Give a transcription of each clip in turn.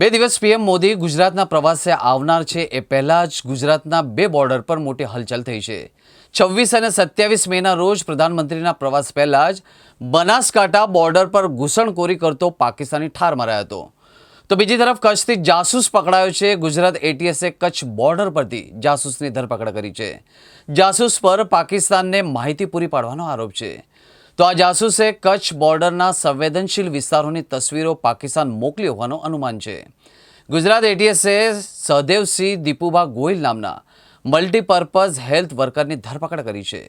બે દિવસ પીએમ મોદી ગુજરાતના પ્રવાસે આવનાર છે એ પહેલાં જ ગુજરાતના બે બોર્ડર પર મોટી હલચલ થઈ છે. છવ્વીસ અને સત્યાવીસ મેના રોજ પ્રધાનમંત્રીના પ્રવાસ પહેલાં જ બનાસકાંઠા બોર્ડર પર ઘૂસણખોરી કરતો પાકિસ્તાની ઠાર મરાયો હતો. તો બીજી તરફ કચ્છથી જાસૂસ પકડાયો છે. ગુજરાત એટીએસે કચ્છ બોર્ડર પરથી જાસૂસની ધરપકડ કરી છે. જાસૂસ પર પાકિસ્તાનને માહિતી પૂરી પાડવાનો આરોપ છે. તો આ જાસૂસે કચ્છ બોર્ડરના સંવેદનશીલ વિસ્તારોની તસવીરો પાકિસ્તાન મોકલી હોવાનું અનુમાન છે. ગુજરાત એટીએસે સહદેવસિંહ દીપુભા ગોહિલ નામના મલ્ટીપર્પઝ હેલ્થ વર્કરની ધરપકડ કરી છે.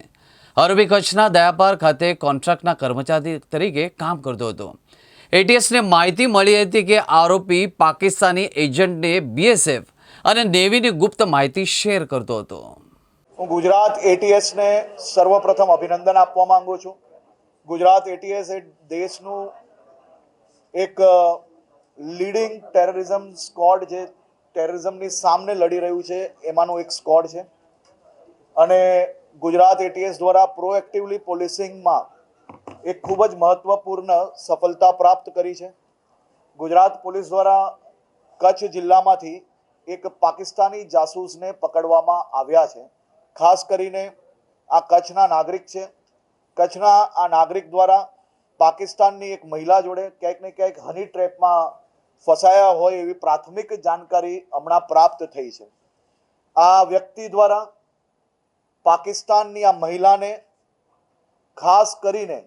અરબી કચ્છના દયાપાર ખાતે કોન્ટ્રાક્ટના કર્મચારી તરીકે કામ કરતો હતો. એટીએસને માહિતી મળી હતી કે આરોપી પાકિસ્તાની એજન્ટને બીએસએફ અને નેવીની ગુપ્ત માહિતી શેર કરતો હતો. હું ગુજરાત એટીએસને સર્વપ્રથમ અભિનંદન આપવા માંગુ છું. ગુજરાત એટીએસ એ દેશનું એક લીડિંગ ટેરરિઝમ સ્કોડ જે ટેરરિઝમની સામે લડી રહ્યું છે, એમાંનું એક સ્કોડ છે. અને ગુજરાત એટીએસ દ્વારા પ્રોએક્ટિવલી પોલીસિંગમાં એક ખૂબ જ મહત્વપૂર્ણ સફળતા પ્રાપ્ત કરી છે. ગુજરાત પોલીસ દ્વારા કચ્છ જિલ્લામાંથી એક પાકિસ્તાની જાસૂસને પકડવામાં આવ્યા છે. ખાસ કરીને આ કચ્છના નાગરિક છે. કચ્છના આ નાગરિક દ્વારા પાકિસ્તાનની એક મહિલા જોડે ક્યાંક ને ક્યાંક હની ટ્રેપમાં ફસાયા હોય એવી પ્રાથમિક જાણકારી હમણાં પ્રાપ્ત થઈ છે. આ વ્યક્તિ દ્વારા પાકિસ્તાનની આ મહિલાને ખાસ કરીને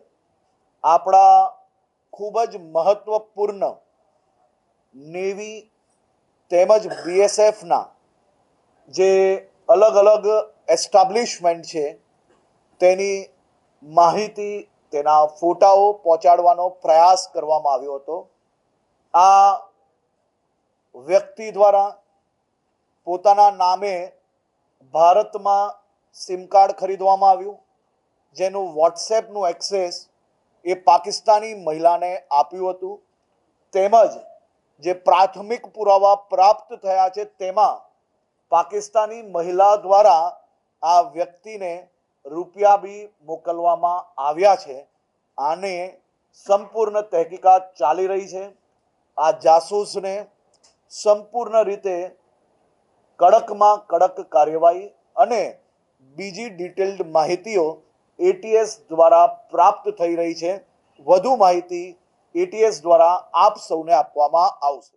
આપણા ખૂબ જ મહત્વપૂર્ણ નેવી તેમજ બીએસએફના જે અલગ અલગ એસ્ટાબ્લિશમેન્ટ છે તેની માહિતી તેના ફોટાઓ પહોંચાડવાનો પ્રયાસ કરવામાં આવ્યો હતો. આ વ્યક્તિ દ્વારા પોતાના નામે ભારતમાં સિમ કાર્ડ ખરીદવામાં આવ્યું. જેનું વોટ્સએપનું એક્સેસ એ પાકિસ્તાની મહિલાને આપ્યું હતું. તેમજ જે પ્રાથમિક પુરાવા પ્રાપ્ત થયા છે તેમાં પાકિસ્તાની મહિલા દ્વારા આ વ્યક્તિને રૂપિયા બી મોકલવામાં આવ્યા છે. આને સંપૂર્ણ તહેકીકાત ચાલી રહી છે. આ જાસૂસને સંપૂર્ણ રીતે કડકમાં કડક કાર્યવાહી અને બીજી ડિટેલ્ડ માહિતીઓ એટીએસ દ્વારા પ્રાપ્ત થઈ રહી છે. વધુ માહિતી એટીએસ દ્વારા આપ સૌને આપવામાં આવશે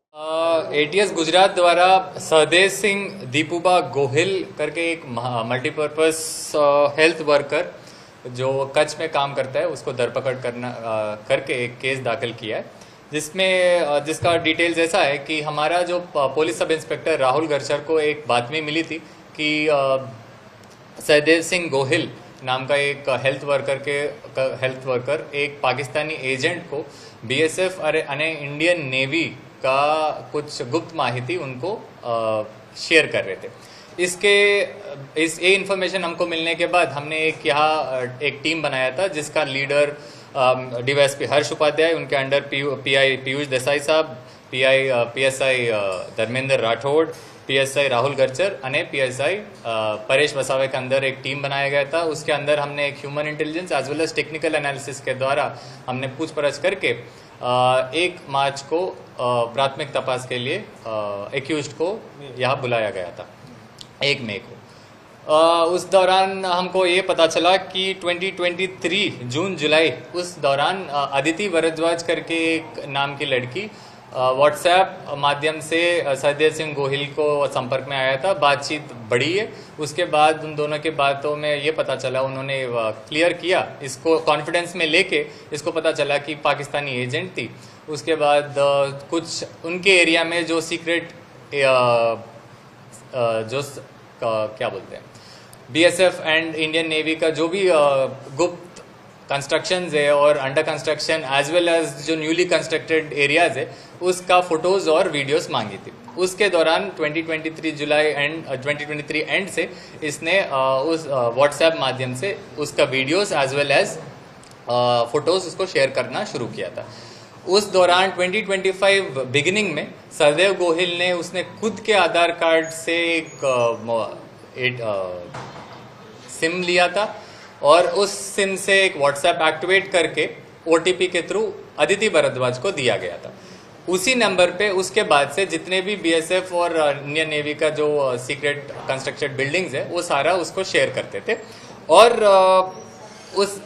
एटीएस गुजरात द्वारा सहदेव सिंह दीपूबा गोहिल करके एक मल्टीपर्पज हेल्थ वर्कर जो कच्छ में काम करता है उसको धरपकड़ करना अ, करके एक केस दाखिल किया है जिसमें अ, जिसका डिटेल्स ऐसा है कि हमारा जो प- पुलिस सब इंस्पेक्टर राहुल गरचर को एक बातमी मिली थी कि अ, सहदेव सिंह गोहिल नाम का एक हेल्थ वर्कर के हेल्थ वर्कर एक पाकिस्तानी एजेंट को बीएसएफ अरे, अने इंडियन नेवी का कुछ गुप्त माहिती उनको शेयर कर रहे थे। इसके, इस, ये इन्फॉर्मेशन हमको मिलने के बाद हमने एक यहाँ एक टीम बनाया था, जिसका लीडर डीवाईएसपी हर्ष उपाध्याय, उनके under P I Piyush Desai साहब PI PSI Dharmendra Rathod PSI Rahul Garchar अने पीएसआई परेश वसावे के अंदर एक टीम बनाया गया था। उसके अंदर हमने एक human intelligence as well as technical analysis के द्वारा हमने पूछपरछ करके एक मार्च को प्राथमिक तपास के लिए एक्यूज को यहाँ बुलाया गया था, एक मई को। उस दौरान हमको ये पता चला कि 2023 जून जुलाई, उस दौरान अदिति भरद्वाज करके एक नाम की लड़की व्हाट्सएप माध्यम से सहदेव सिंह गोहिल को संपर्क में आया था। बातचीत बढ़ी है। उसके बाद उन दोनों के बातों में ये पता चला, उन्होंने क्लियर किया। इसको कॉन्फिडेंस में लेके इसको पता चला कि पाकिस्तानी एजेंट थी। उसके बाद कुछ उनके एरिया में जो सीक्रेट जो क्या बोलते हैं? बीएसएफ एंड इंडियन नेवी का जो भी गुप्त कंस्ट्रक्शंस है और under construction as well as जो न्यूली कंस्ट्रक्टेड एरियाज़ है उसका फ़ोटोज़ और वीडियोस मांगी थी। उसके दौरान 2023 जुलाई एंड 2023 एंड से इसने अ, उस व्हाट्सएप माध्यम से उसका videos as well as photos उसको शेयर करना शुरू किया था। उस दौरान 2025 बिगिनिंग में सरदेव गोहिल ने उसने खुद के आधार कार्ड से एक एक, सिम लिया था। और उस सिम से एक व्हाट्सएप एक्टिवेट करके ओटीपी के थ्रू अदिति भरद्वाज को दिया गया था। उसी नंबर पे उसके बाद से जितने भी बीएसएफ और इंडियन नेवी का जो सीक्रेट कंस्ट्रक्टेड बिल्डिंग्स है, वो सारा उसको शेयर करते थे। और उस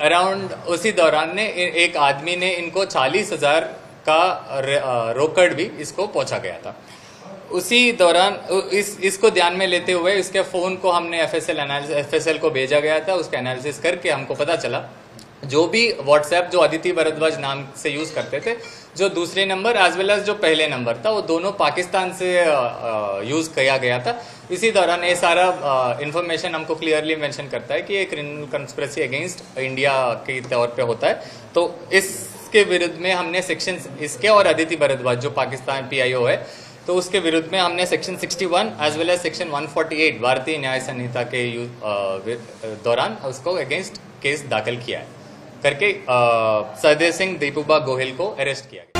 अराउंड उसी दौरान ने एक आदमी ने इनको चालीस हज़ार का रोकड़ भी इसको पहुँचा गया था। उसी दौरान इस, इसको ध्यान में लेते हुए इसके फ़ोन को हमने एफएसएल एफएसएल को भेजा गया था, उसका एनालिसिस करके हमको पता चला, जो भी व्हाट्सएप जो अदिति भरद्वाज नाम से यूज़ करते थे, जो दूसरे नंबर एज वेल एज जो पहले नंबर था, वो दोनों पाकिस्तान से यूज़ किया गया था। इसी दौरान ये सारा इन्फॉर्मेशन हमको क्लियरली मेंशन करता है कि ये क्रिमिनल कंस्परेसी अगेंस्ट इंडिया के तौर पे होता है। तो इसके विरुद्ध में हमने सेक्शन इसके और अदिति भरद्वाज जो पाकिस्तान पीआईओ है तो उसके विरुद्ध में हमने section 61 as well as section 148 Bharatiya Nyaya संहिता के दौरान उसको अगेंस्ट केस दाखिल किया है। करके सहदेव सिंह दीपूबा गोहिल को अरेस्ट किया गया।